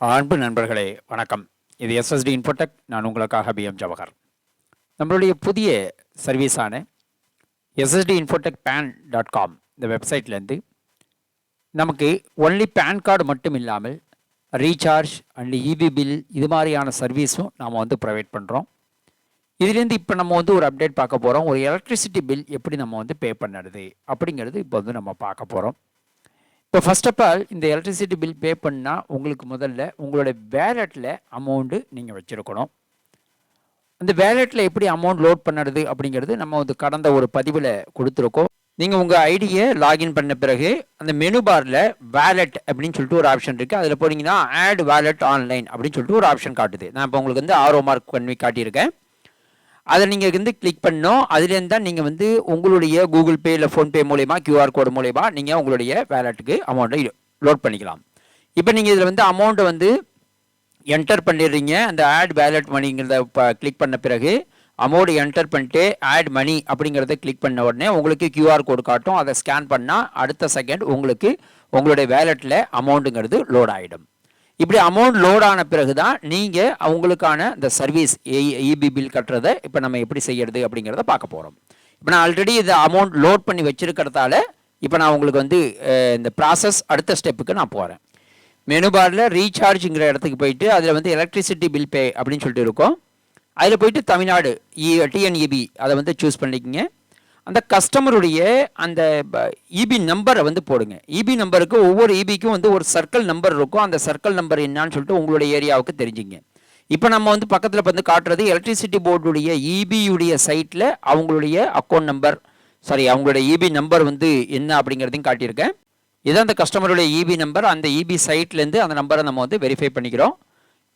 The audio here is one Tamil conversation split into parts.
அன்பு நண்பர்களே வணக்கம். இது எஸ்எஸ்டி இன்ஃபோடெக் நான் உங்களுக்காக பிஎம் ஜவஹர் நம்மளுடைய புதிய சர்வீஸான SST infotech pan dot com இந்த வெப்சைட்லேருந்து நமக்கு ஒன்லி பேன் கார்டு மட்டும் இல்லாமல் ரீசார்ஜ் அண்ட் இபி பில் இது மாதிரியான சர்வீஸும் நாம் வந்து ப்ரொவைட் பண்ணுறோம் இதுலேருந்து இப்போ நம்ம வந்து ஒரு அப்டேட் பார்க்க போகிறோம் ஒரு எலக்ட்ரிசிட்டி பில் எப்படி நம்ம வந்து பே பண்ணுறது அப்படிங்கிறது இப்போ வந்து நம்ம பார்க்க போகிறோம் இப்போ ஃபர்ஸ்ட் ஆஃப் ஆல் இந்த எலக்ட்ரிசிட்டி பில் பே பண்ணால் உங்களுக்கு முதல்ல உங்களோட வேலெட்டில் அமௌண்ட்டு நீங்கள் வச்சுருக்கணும். அந்த வேலெட்டில் எப்படி அமௌண்ட் லோட் பண்ணுறது அப்படிங்கிறது நம்ம வந்து கடந்த ஒரு பதிவில் கொடுத்துருக்கோம். நீங்கள் உங்கள் ஐடியை லாகின் பண்ண பிறகு அந்த மெனு பாரில் வேலெட் அப்படின்னு சொல்லிட்டு ஒரு ஆப்ஷன் இருக்குது அதில் போனீங்கன்னா ஆட் வேலெட் ஆன்லைன் அப்படின்னு சொல்லிட்டு ஒரு ஆப்ஷன் காட்டுது. நான் இப்போ உங்களுக்கு வந்து ஆர்ஓ மார்க் பண்ணி காட்டியிருக்கேன். அதை நீங்கள் வந்து கிளிக் பண்ணோம் அதுலேருந்து தான் நீங்கள் வந்து உங்களுடைய கூகுள் பே இல்லை ஃபோன்பே மூலயமா கியூஆர் கோடு மூலயமா நீங்கள் உங்களுடைய வேலெட்டுக்கு அமௌண்ட்டை லோட் பண்ணிக்கலாம். இப்போ நீங்கள் இதில் வந்து அமௌண்ட்டை வந்து என்டர் பண்ணிடுறீங்க. அந்த ஆட் வேலெட் மணிங்கிறத இப்போ கிளிக் பண்ண பிறகு அமௌண்ட் என்டர் பண்ணிட்டு ஆட் மணி அப்படிங்கிறத கிளிக் பண்ண உடனே உங்களுக்கு கியூஆர் கோடு காட்டும். அதை ஸ்கேன் பண்ணால் அடுத்த செகண்ட் உங்களுக்கு உங்களுடைய வேலெட்டில் அமௌண்ட்டுங்கிறது லோட் ஆகிடும் இப்படி அமௌண்ட் லோட் ஆன பிறகு தான் நீங்கள் அவங்களுக்கான இந்த சர்வீஸ் இபி பில் கட்டுறதை இப்போ நம்ம எப்படி செய்யறது அப்படிங்கிறத பார்க்க போகிறோம் இப்போ நான் ஆல்ரெடி இதை அமௌண்ட் லோட் பண்ணி வச்சுருக்கிறதால இப்போ நான் உங்களுக்கு வந்து இந்த ப்ராசஸ் அடுத்த ஸ்டெப்புக்கு நான் போகிறேன் மெனு பாரில் ரீசார்ஜுங்கிற இடத்துக்கு போயிட்டு அதில் வந்து எலக்ட்ரிசிட்டி பில் பே அப்படின்னு சொல்லிட்டு இருக்கோம். அதில் போயிட்டு தமிழ்நாடு e, இ டிஎன்இபி அதை வந்து சூஸ் பண்ணிக்கிங்க. அந்த கஸ்டமருடைய அந்த இபி நம்பரை வந்து போடுங்க. இபி நம்பருக்கு ஒவ்வொரு இபிக்கும் வந்து ஒரு சர்க்கிள் நம்பர் இருக்கும். அந்த சர்க்கிள் நம்பர் என்னான்னு சொல்லிட்டு உங்களுடைய ஏரியாவுக்கு தெரிஞ்சுங்க. இப்போ நம்ம வந்து பக்கத்தில் வந்து காட்டுறது எலக்ட்ரிசிட்டி போர்டுடைய இபியுடைய சைட்டில் அவங்களுடைய அக்கௌண்ட் நம்பர் சாரி அவங்களுடைய இபி நம்பர் வந்து என்ன அப்படிங்கிறதையும் காட்டியிருக்கேன். இதான் அந்த கஸ்டமருடைய இபி நம்பர் அந்த இபி சைட்லேருந்து அந்த நம்பரை நம்ம வந்து வெரிஃபை பண்ணிக்கிறோம்.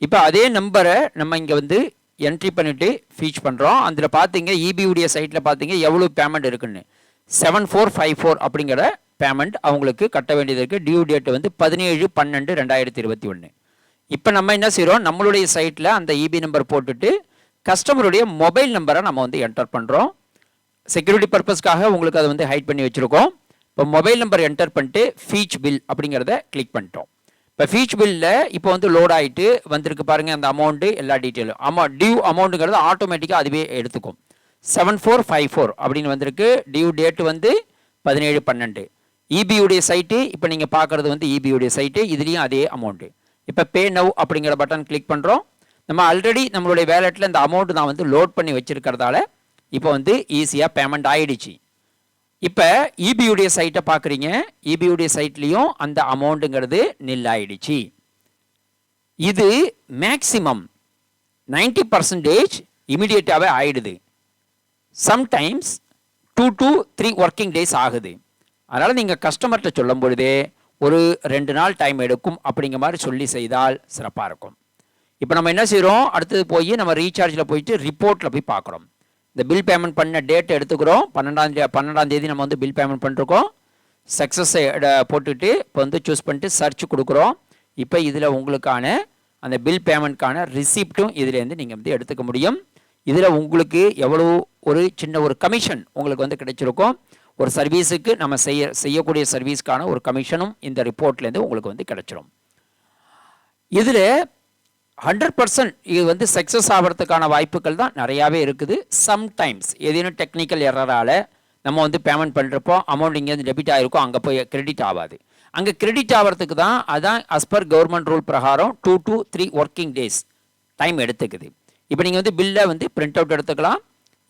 இப்போ அதே நம்பரை நம்ம இங்கே வந்து என்ட்ரி பண்ணிவிட்டு ஃபீச் பண்ணுறோம் அதில் பார்த்தீங்க இபியுடைய சைட்டில் பார்த்தீங்க எவ்வளோ பேமெண்ட் இருக்குன்னு. செவன் ஃபோர் ஃபைவ் ஃபோர் அப்படிங்கிற பேமெண்ட் அவங்களுக்கு கட்ட வேண்டியது இருக்குது டியூ டேட் வந்து பதினேழு பன்னெண்டு ரெண்டாயிரத்தி இருபத்தி ஒன்று இப்போ நம்ம என்ன செய்கிறோம் நம்மளுடைய சைட்டில் அந்த இபி நம்பர் போட்டுட்டு கஸ்டமருடைய மொபைல் நம்பரை நம்ம வந்து என்டர் பண்ணுறோம் செக்யூரிட்டி பர்பஸ்க்காக உங்களுக்கு அதை வந்து ஹைட் பண்ணி வச்சுருக்கோம். இப்போ மொபைல் நம்பர் என்டர் பண்ணிட்டு ஃபீச் பில் அப்படிங்கிறத கிளிக் பண்ணிட்டோம். இப்போ ஃபீச் பில்லில் இப்போ வந்து லோட் ஆகிட்டு வந்திருக்கு பாருங்கள் அந்த அமௌண்ட்டு எல்லா டீட்டெயிலும் அமௌண்ட் டியூ அமௌண்ட்டுங்கிறது ஆட்டோமேட்டிக்காக அதுவே எடுத்துக்கும். செவன் ஃபோர் ஃபைவ் ஃபோர் அப்படின்னு வந்திருக்கு. டியூ டேட்டு வந்து பதினேழு பன்னெண்டு. இபியுடைய சைட்டு இப்போ நீங்கள் பார்க்குறது வந்து இபியுடைய சைட்டு இதுலேயும் அதே அமௌண்ட்டு இப்போ பே நவ் அப்படிங்கிற பட்டன் கிளிக் பண்ணுறோம் நம்ம ஆல்ரெடி நம்மளுடைய வேலெட்டில் இந்த அமௌண்ட்டு நான் வந்து லோட் பண்ணி வச்சுருக்கிறதால இப்போ வந்து ஈஸியாக பேமெண்ட் ஆகிடுச்சு இப்போ இபியுடைய சைட்டை பார்க்குறீங்க இபியுடைய சைட்லேயும் அந்த அமௌண்ட்டுங்கிறது நில் ஆயிடுச்சு இது மேக்சிமம் நைன்டி பர்சன்டேஜ் இமிடியேட்டாகவே ஆயிடுது. Sometimes two two three working days ஆகுது. அதனால் நீங்கள் கஸ்டமர்கிட்ட சொல்லும் பொழுதே ஒரு ரெண்டு நாள் டைம் எடுக்கும் அப்படிங்கிற மாதிரி சொல்லி செய்தால் சிறப்பாக இருக்கும். இப்போ நம்ம என்ன செய்கிறோம் அடுத்தது போய் நம்ம ரீசார்ஜில் போயிட்டு ரிப்போர்ட்டில் போய் பார்க்குறோம் இந்த பில் பேமெண்ட் பண்ண டேட் எடுத்துக்கிறோம். பன்னெண்டாம் பன்னெண்டாம் தேதி நம்ம வந்து பில் பேமெண்ட் பண்ணிருக்கோம். சக்ஸஸை போட்டுட்டு இப்போ வந்து சூஸ் பண்ணிட்டு சர்ச் கொடுக்குறோம். இப்போ இதில் உங்களுக்கான அந்த பில் பேமெண்ட்கான ரிசிப்ட்டும் இதுலேருந்து நீங்கள் வந்து எடுத்துக்க முடியும். இதில் உங்களுக்கு எவ்வளோ ஒரு சின்ன ஒரு கமிஷன் உங்களுக்கு வந்து கிடைச்சிருக்கும். ஒரு சர்வீஸுக்கு நம்ம செய்ய செய்யக்கூடிய சர்வீஸ்க்கான ஒரு கமிஷனும் இந்த ரிப்போர்ட்லேருந்து உங்களுக்கு வந்து கிடைச்சிரும். இதில் ஹண்ட்ரட் பர்சன்ட் இது வந்து சக்ஸஸ் ஆகிறதுக்கான வாய்ப்புகள் தான் நிறையாவே இருக்குது. சம்டைம்ஸ் ஏதேனும் டெக்னிக்கல் எரரால் நம்ம வந்து பேமெண்ட் பண்ணுறப்போ அமௌண்ட் இங்கேருந்து டெபிட் ஆகிருக்கும் அங்கே போய் கிரெடிட் ஆகாது அங்கே கிரெடிட் ஆகிறதுக்கு தான் அதான் அஸ் பர் கவர்மெண்ட் ரூல் பிரகாரம் two two three working days time எடுத்துக்குது. இப்போ நீங்கள் வந்து பில்லை வந்து பிரிண்ட் அவுட் எடுத்துக்கலாம்.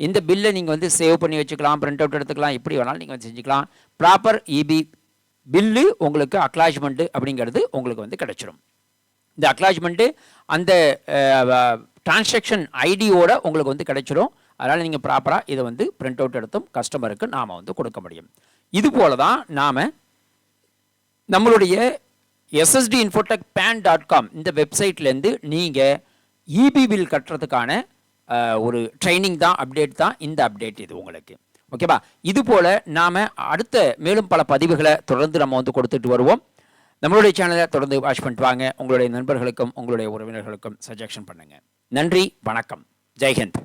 இந்த பில்லை நீங்கள் வந்து சேவ் பண்ணி வச்சுக்கலாம் பிரிண்ட் அவுட் எடுத்துக்கலாம் எப்படி வேணாலும் நீங்கள் வந்து செஞ்சுக்கலாம். ப்ராப்பர் இபி பில்லு உங்களுக்கு அக்லாஜ்மெண்ட்டு அப்படிங்கிறது உங்களுக்கு வந்து கிடச்சிரும். இந்த அக்லாஜ்மெண்ட்டு அந்த டிரான்சாக்ஷன் ஐடியோட உங்களுக்கு வந்து கிடச்சிரும். அதனால் நீங்கள் ப்ராப்பராக இதை வந்து பிரிண்ட் அவுட் எடுத்தும் கஸ்டமருக்கு நாம் வந்து கொடுக்க முடியும். இது போல தான் நாம் நம்மளுடைய SST Infotech pan dot com இந்த வெப்சைட்லேருந்து நீங்கள் இபி பில் கட்டுறதுக்கான ஒரு ட்ரைனிங் தான் அப்டேட் தான் இந்த அப்டேட் இது உங்களுக்கு. ஓகேவா இது போல் நாம் அடுத்த மேலும் பல பதிவுகளை தொடர்ந்து நம்ம வந்து கொடுத்துட்டு வருவோம். நம்மளுடைய சேனலை தொடர்ந்து வாட்ச் பண்ணிட்டு வாங்க. உங்களுடைய நண்பர்களுக்கும் உங்களுடைய உறவினர்களுக்கும் சஜெக்ஷன் பண்ணுங்கள் நன்றி வணக்கம். ஜெய்ஹிந்த்